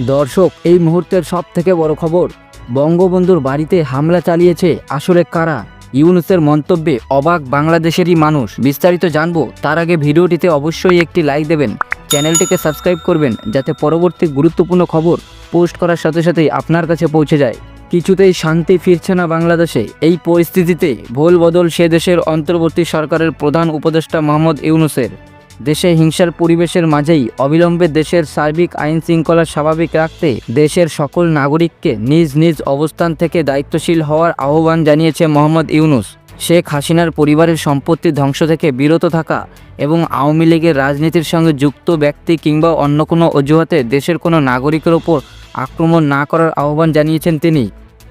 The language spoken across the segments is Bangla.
দর্শক, এই মুহূর্তের সব থেকে বড় খবর, বঙ্গবন্ধুর বাড়িতে হামলা চালিয়েছে আসলে কারা? ইউনুসের মন্তব্যে অবাক বাংলাদেশেরই মানুষ। বিস্তারিত জানব, তার আগে ভিডিওটিতে অবশ্যই একটি লাইক দেবেন। চ্যানেলটিকে সাবস্ক্রাইব করবেন, যাতে পরবর্তী গুরুত্বপূর্ণ খবর পোস্ট করার সাথে সাথেই আপনার কাছে পৌঁছে যায়। কিছুতেই শান্তি ফিরছে না বাংলাদেশে। এই পরিস্থিতিতে ভোল বদল সে দেশের অন্তর্বর্তী সরকারের প্রধান উপদেষ্টা মোহাম্মদ ইউনুসের। দেশে হিংসার পরিবেশের মাঝেই অবিলম্বে দেশের সার্বিক আইন শৃঙ্খলা স্বাভাবিক রাখতে দেশের সকল নাগরিককে নিজ নিজ অবস্থান থেকে দায়িত্বশীল হওয়ার আহ্বান জানিয়েছে মোহাম্মদ ইউনুস। শেখ হাসিনার পরিবারের সম্পত্তি ধ্বংস থেকে বিরত থাকা এবং আওয়ামী লীগের রাজনীতির সঙ্গে যুক্ত ব্যক্তি কিংবা অন্য কোনো অজুহাতে দেশের কোনো নাগরিকের ওপর আক্রমণ না করার আহ্বান জানিয়েছেন তিনি।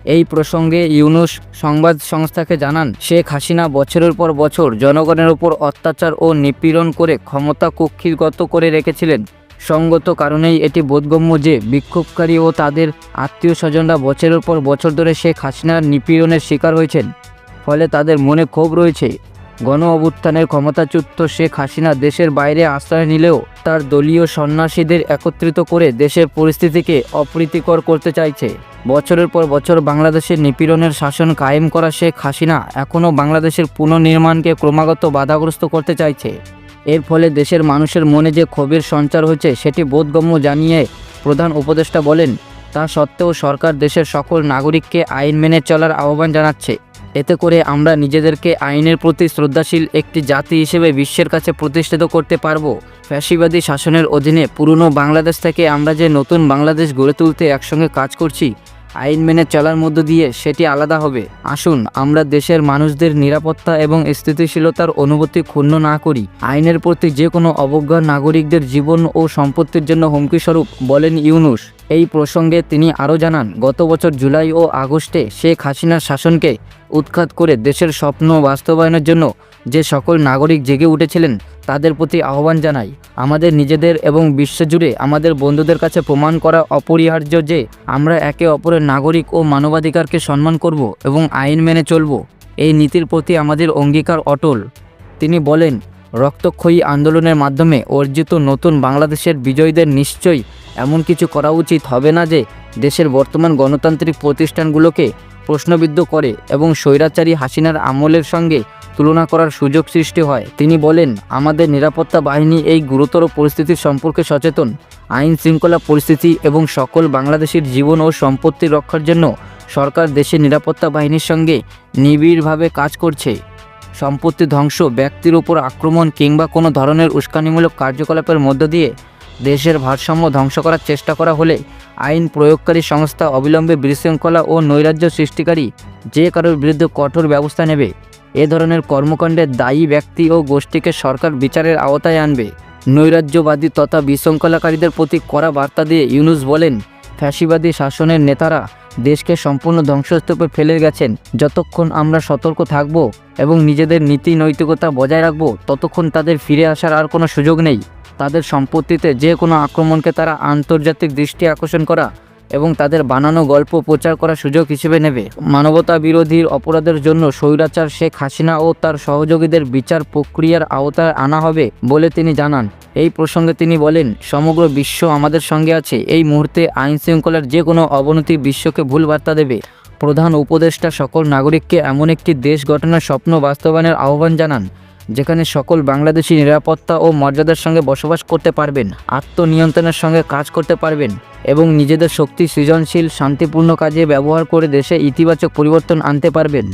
এই প্রসঙ্গে ইউনুস সংবাদ সংস্থাকে জানান, শেখ হাসিনা বছরের পর বছর জনগণের ওপর অত্যাচার ও নিপীড়ন করে ক্ষমতা কক্ষিগত করে রেখেছিলেন। সঙ্গত কারণেই এটি বোধগম্য যে বিক্ষোভকারী ও তাদের আত্মীয় স্বজনরা বছরের পর বছর ধরে শেখ হাসিনার নিপীড়নের শিকার হয়েছেন। ফলে তাদের মনে ক্ষোভ রয়েছে। গণ অভ্যুত্থানের ক্ষমতাচ্যুত শেখ হাসিনা দেশের বাইরে আশ্রয় নিলেও তার দলীয় সন্ন্যাসীদের একত্রিত করে দেশের পরিস্থিতিকে অপ্রীতিকর করতে চাইছে। বছরের পর বছর বাংলাদেশের নিপীড়নের শাসন কায়েম করা শেখ হাসিনা এখনও বাংলাদেশের পুনর্নির্মাণকে ক্রমাগত বাধাগ্রস্ত করতে চাইছে। এর ফলে দেশের মানুষের মনে যে ক্ষোভের সঞ্চার হয়েছে সেটি বোধগম্য জানিয়ে প্রধান উপদেষ্টা বলেন, তা সত্ত্বেও সরকার দেশের সকল নাগরিককে আইন মেনে চলার আহ্বান জানাচ্ছে। এতে করে আমরা নিজেদেরকে আইনের প্রতি শ্রদ্ধাশীল একটি জাতি হিসেবে বিশ্বের কাছে প্রতিষ্ঠিত করতে পারব। ফ্যাসিবাদী শাসনের অধীনে পুরনো বাংলাদেশ থেকে আমরা যে নতুন বাংলাদেশ গড়ে তুলতে একসঙ্গে কাজ করছি আইন মেনে চলার মধ্য দিয়ে সেটি আলাদা হবে। আসুন, আমরা দেশের মানুষদের নিরাপত্তা এবং স্থিতিশীলতার অনুভূতি ক্ষুণ্ণ না করি। আইনের প্রতি যে কোনো অবজ্ঞা নাগরিকদের জীবন ও সম্পত্তির জন্য হুমকিস্বরূপ, বলেন ইউনুস। এই প্রসঙ্গে তিনি আরও জানান, গত বছর জুলাই ও আগস্টে শেখ হাসিনার শাসনকে উৎখাত করে দেশের স্বপ্ন বাস্তবায়নের জন্য যে সকল নাগরিক জেগে উঠেছিলেন তাদের প্রতি আহ্বান জানাই। আমাদের নিজেদের এবং বিশ্বজুড়ে আমাদের বন্ধুদের কাছে প্রমাণ করা অপরিহার্য যে, আমরা একে অপরের নাগরিক ও মানবাধিকারকে সম্মান করব এবং আইন মেনে চলব। এই নীতির প্রতি আমাদের অঙ্গীকার অটল। তিনি বলেন, রক্তক্ষয়ী আন্দোলনের মাধ্যমে অর্জিত নতুন বাংলাদেশের বিজয়ীদের নিশ্চয়ই এমন কিছু করা উচিত হবে না যে, দেশের বর্তমান গণতান্ত্রিক প্রতিষ্ঠানগুলোকে প্রশ্নবিদ্ধ করে এবং স্বৈরাচারী হাসিনার আমলের সঙ্গে তুলনা করার সুযোগ সৃষ্টি হয়। তিনি বলেন, আমাদের নিরাপত্তা বাহিনী এই গুরুতর পরিস্থিতির সম্পর্কে সচেতন। আইন শৃঙ্খলা পরিস্থিতি এবং সকল বাংলাদেশের জীবন ও সম্পত্তি রক্ষার জন্য সরকার দেশের নিরাপত্তা বাহিনীর সঙ্গে নিবিড়ভাবে কাজ করছে। সম্পত্তি ধ্বংস, ব্যক্তির উপর আক্রমণ কিংবা কোনো ধরনের উস্কানিমূলক কার্যকলাপের মধ্য দিয়ে দেশের ভারসাম্য ধ্বংস করার চেষ্টা করা হলে আইন প্রয়োগকারী সংস্থা অবিলম্বে বিশৃঙ্খলা ও নৈরাজ্য সৃষ্টিকারী যে কারোর বিরুদ্ধে কঠোর ব্যবস্থা নেবে। এ ধরনের কর্মকাণ্ডে দায়ী ব্যক্তি ও গোষ্ঠীকে সরকার বিচারের আওতায় আনবে। নৈরাজ্যবাদী তথা বিশৃঙ্খলাকারীদের প্রতি কড়া বার্তা দিয়ে ইউনুস বলেন, ফ্যাসিবাদী শাসনের নেতারা দেশকে সম্পূর্ণ ধ্বংসস্তূপে ফেলে গেছেন। যতক্ষণ আমরা সতর্ক থাকব এবং নিজেদের নীতি নৈতিকতা বজায় রাখব, ততক্ষণ তাদের ফিরে আসার আর কোনো সুযোগ নেই। তাদের সম্পত্তিতে যে কোনো আক্রমণকে তারা আন্তর্জাতিক দৃষ্টি আকর্ষণ করা এবং তাদের বানানো গল্প প্রচার করার সুযোগ হিসেবে নেবে। মানবতা বিরোধীর অপরাধের জন্য স্বৈরাচার শেখ হাসিনা ও তার সহযোগীদের বিচার প্রক্রিয়ার আওতায় আনা হবে বলে তিনি জানান। এই প্রসঙ্গে তিনি বলেন, সমগ্র বিশ্ব আমাদের সঙ্গে আছে। এই মুহূর্তে আইন শৃঙ্খলার যে কোনো অবনতি বিশ্বকে ভুল বার্তা দেবে। প্রধান উপদেষ্টা সকল নাগরিককে এমন একটি দেশ গঠনের স্বপ্ন বাস্তবায়নের আহ্বান জানান। যেখানে সকল বাংলাদেশি নিরাপত্তা ও মর্যাদার সঙ্গে বসবাস করতে পারবেন, আত্মনিয়ন্ত্রণের সঙ্গে কাজ করতে পারবেন এবং নিজেদের শক্তি সৃজনশীল, শান্তিপূর্ণ কাজে ব্যবহার করে দেশে ইতিবাচক পরিবর্তন আনতে পারবেন।